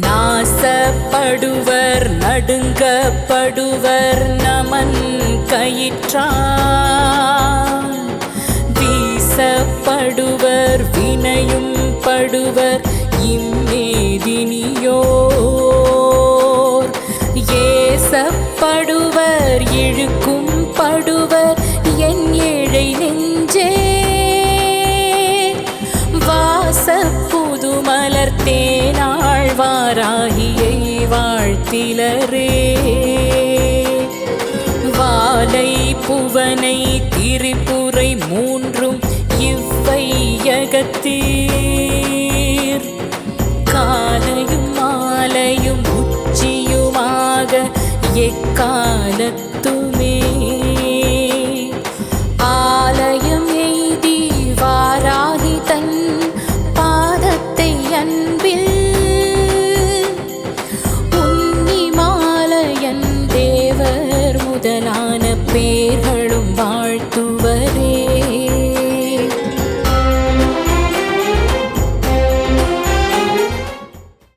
நாசப்படுவர் நடுங்கப்படுவர் நமன் கயிற்றான் வீசப்படுவர் வினையும் படுவர் இம்மேதினியோர். ஏசப்படுவர் இழுக்கும் படுவர் என் ஏழை நெஞ்சே. வாச புதுமலர் வாராகியை வாழ்த்திலரே வாலை புவனை திரிபுரை மூன்றும் இவ்வையகத்தீர். காலையும் மாலையும் உச்சியுமாக எக்காலத்துமே. ஆலயம் எய்தி வாராகி தன் பாதத்தை அன்பில் பேர்களும் வாழ்த்துவரே